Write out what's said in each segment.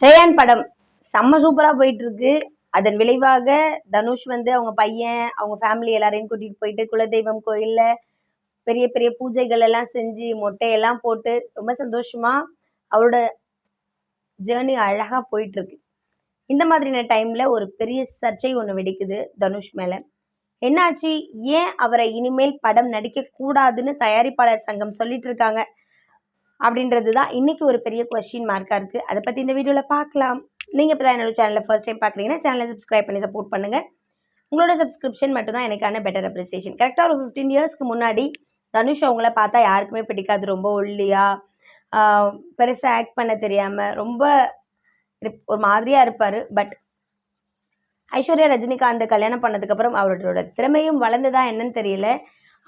Rayon படம் செம்ம சூப்பரா போயிட்டு இருக்கு அதன் விளைவாக தனுஷ் வந்து அவங்க பையன் அவங்க ஃபேமிலி எல்லாரையும் கூட்டிட்டு போயிட்டு குலதெய்வம் கோயில்ல பெரிய பெரிய பூஜைகள் எல்லாம் செஞ்சு மொட்டையெல்லாம் போட்டு ரொம்ப சந்தோஷமா அவரோட ஜேர்னி அழகா போயிட்டு இருக்கு இந்த மாதிரியான டைம்ல ஒரு பெரிய சர்ச்சை ஒன்று வெடிக்குது தனுஷ் மேல. என்னாச்சு? ஏன் அவரை இனிமேல் படம் நடிக்க கூடாதுன்னு தயாரிப்பாளர் சங்கம் சொல்லிட்டு இருக்காங்க. அப்படின்றது தான் இன்னைக்கு ஒரு பெரிய கொஸ்டின் மார்க்காக இருக்குது அதை பற்றி இந்த வீடியோவில் பார்க்கலாம். நீங்கள் இப்போ தான் என்னோட சேனலில் ஃபர்ஸ்ட் டைம் பார்க்குறீங்கன்னா சேனலை சப்ஸ்கிரைப் பண்ணி சப்போர்ட் பண்ணுங்கள் உங்களோட சப்ஸ்கிரிப்ஷன் மட்டும் தான் எனக்கான பெட்டர் அப்ரிசியேஷன் கரெக்டாக ஒரு ஃபிஃப்டீன் இயர்ஸ்க்கு முன்னாடி தனுஷ் அவங்கள பார்த்தா யாருக்குமே பிடிக்காது. ரொம்ப ஒல்லியாக பெருசாக ஆக்ட் பண்ண தெரியாமல் ரொம்ப ஒரு மாதிரியாக இருப்பார். பட் ஐஸ்வர்யா ரஜினிகாந்த் கல்யாணம் பண்ணதுக்கப்புறம் அவரோட திறமையும் வளர்ந்ததா என்னன்னு தெரியல.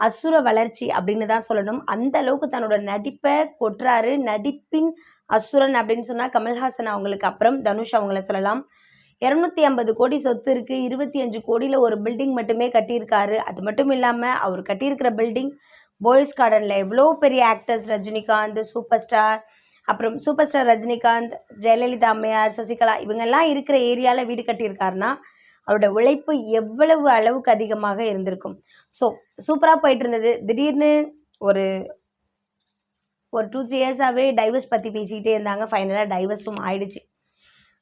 அசுர வளர்ச்சி அப்படின்னு தான் சொல்லணும். அந்த அளவுக்கு தன்னோட நடிப்பை கொட்டுறாரு. நடிப்பின் அசுரன் அப்படின்னு சொன்னால் கமல்ஹாசன் அவங்களுக்கு அப்புறம் தனுஷ் அவங்கள சொல்லலாம். இரநூத்தி ஐம்பது கோடி சொத்து இருக்கு. இருபத்தி அஞ்சு கோடியில் ஒரு பில்டிங் மட்டுமே கட்டியிருக்காரு. அது மட்டும் இல்லாமல் அவர் கட்டியிருக்கிற பில்டிங் பாய்ஸ் கார்டனில் எவ்வளோ பெரிய ஆக்டர்ஸ் ரஜினிகாந்த் சூப்பர் ஸ்டார் அப்புறம் சூப்பர் ஸ்டார் ரஜினிகாந்த் ஜெயலலிதா அம்மையார் சசிகலா இவங்கெல்லாம் இருக்கிற ஏரியாவில் வீடு கட்டியிருக்காருன்னா அவரோட உழைப்பு எவ்வளவு அளவுக்கு அதிகமாக இருந்திருக்கும். ஸோ சூப்பராக போயிட்டு இருந்தது. திடீர்னு ஒரு ஒரு டூ த்ரீ இயர்ஸாகவே டைவர்ஸ் பற்றி பேசிக்கிட்டே இருந்தாங்க. ஃபைனலாக டைவர்ஸும் ஆயிடுச்சு.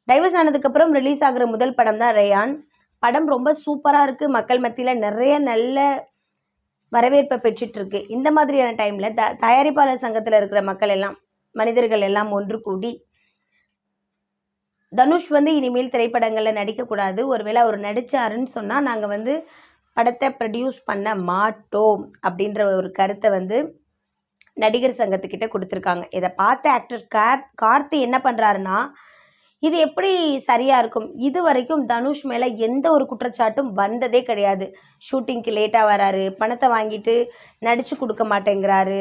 டைவர்ஸ் ஆனதுக்கப்புறம் ரிலீஸ் ஆகிற முதல் படம் தான் ரேயான். படம் ரொம்ப சூப்பராக இருக்குது மக்கள் மத்தியில் நிறைய நல்ல வரவேற்பை பெற்றுட்ருக்கு இந்த மாதிரியான டைமில் த தயாரிப்பாளர் சங்கத்தில் இருக்கிற மக்கள் எல்லாம் மனிதர்கள் எல்லாம் ஒன்று கூடி தனுஷ் வந்து இனிமேல் திரைப்படங்களில் நடிக்கக்கூடாது. ஒருவேளை அவர் நடித்தாருன்னு சொன்னால் நாங்கள் வந்து படத்தை ப்ரொடியூஸ் பண்ண மாட்டோம் அப்படின்ற ஒரு கருத்தை வந்து நடிகர் சங்கத்துக்கிட்ட கொடுத்துருக்காங்க. இதை பார்த்த ஆக்டர் கார் கார்த்தி என்ன பண்ணுறாருன்னா இது எப்படி சரியாக இருக்கும்? இது வரைக்கும் தனுஷ் மேலே எந்த ஒரு குற்றச்சாட்டும் வந்ததே கிடையாது. ஷூட்டிங்க்கு லேட்டாக வராரு. பணத்தை வாங்கிட்டு நடித்து கொடுக்க மாட்டேங்கிறாரு.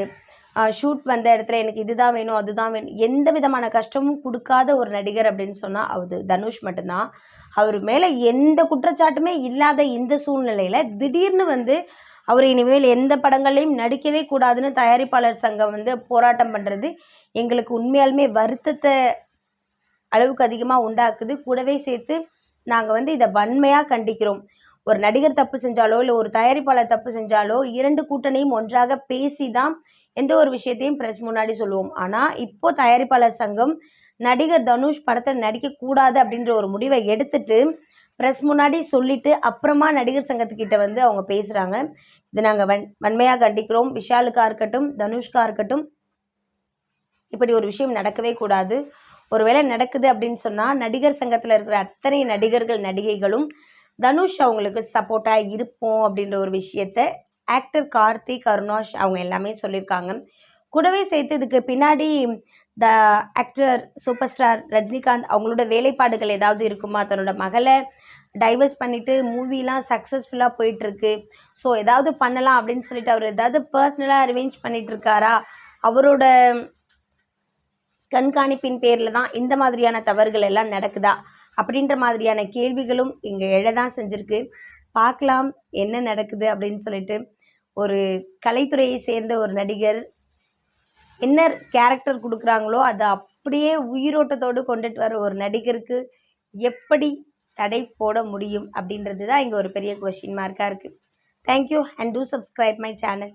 ஷூட் வந்த இடத்துல எனக்கு இதுதான் வேணும் அதுதான் வேணும். எந்த விதமான கஷ்டமும் கொடுக்காத ஒரு நடிகர் அப்படின்னு சொன்னால் அது தனுஷ் மட்டும்தான். அவர் மேலே எந்த குற்றச்சாட்டுமே இல்லாத இந்த சூழ்நிலையில் திடீர்னு வந்து அவர் இனிமேல் எந்த படங்களையும் நடிக்கவே கூடாதுன்னு தயாரிப்பாளர் சங்கம் வந்து போராட்டம் பண்ணுறது எங்களுக்கு உண்மையாலுமே வருத்தத்தை அளவுக்கு அதிகமாக உண்டாக்குது. கூடவே சேர்த்து நாங்கள் வந்து இதை வன்மையாக கண்டிக்கிறோம். ஒரு நடிகர் தப்பு செஞ்சாலோ இல்லை ஒரு தயாரிப்பாளர் தப்பு செஞ்சாலோ இரண்டு கூட்டணியும் ஒன்றாக பேசி தான் எந்த ஒரு விஷயத்தையும் ப்ரெஸ் முன்னாடி சொல்லுவோம். ஆனால் இப்போ தயாரிப்பாளர் சங்கம் நடிகர் தனுஷ் படத்தில் நடிக்கக்கூடாது அப்படின்ற ஒரு முடிவை எடுத்துட்டு ப்ரெஸ் முன்னாடி சொல்லிட்டு அப்புறமா நடிகர் சங்கத்துக்கிட்ட வந்து அவங்க பேசுகிறாங்க இது நாங்கள் வன் வன்மையாக கண்டிக்கிறோம். விஷாலுக்கா இருக்கட்டும் தனுஷ்கா இருக்கட்டும் இப்படி ஒரு விஷயம் நடக்கவே கூடாது. ஒருவேளை நடக்குது அப்படின்னு சொன்னால் நடிகர் சங்கத்தில் இருக்கிற அத்தனை நடிகர்கள் நடிகைகளும் தனுஷ் அவங்களுக்கு சப்போர்ட்டாக இருப்போம் அப்படின்ற ஒரு விஷயத்த ஆக்டர் கார்த்திக் அருணாஷ் அவங்க எல்லாமே சொல்லியிருக்காங்க. கூடவே சேர்த்து இதுக்கு பின்னாடி the actor super star Rajinikanth அவங்களோட வேலைப்பாடுகள் ஏதாவது இருக்குமா? தன்னோட மகளை டைவர்ஸ் பண்ணிவிட்டு மூவிலாம் சக்ஸஸ்ஃபுல்லாக போயிட்டுருக்கு. ஸோ ஏதாவது பண்ணலாம் அப்படின்னு சொல்லிட்டு அவர் ஏதாவது பர்சனலாக அரேஞ்ச் பண்ணிகிட்ருக்காரா இருக்காரா அவரோட கண்காணிப்பின் பேரில் தான் இந்த மாதிரியான தவறுகள் எல்லாம் நடக்குதா? அப்படின்ற மாதிரியான கேள்விகளும் இங்கே எழதான் செஞ்சுருக்கு. பார்க்கலாம் என்ன நடக்குது அப்படின்னு சொல்லிட்டு ஒரு கலைத்துறையை சேர்ந்த ஒரு நடிகர் என்ன கேரக்டர் கொடுக்குறாங்களோ அதை அப்படியே உயிரோட்டத்தோடு கொண்டுட்டு வர ஒரு நடிகருக்கு எப்படி தடை போட முடியும் அப்படின்றது தான் இங்கே ஒரு பெரிய கொஷின் மார்க்காக இருக்குது thank you and do subscribe my channel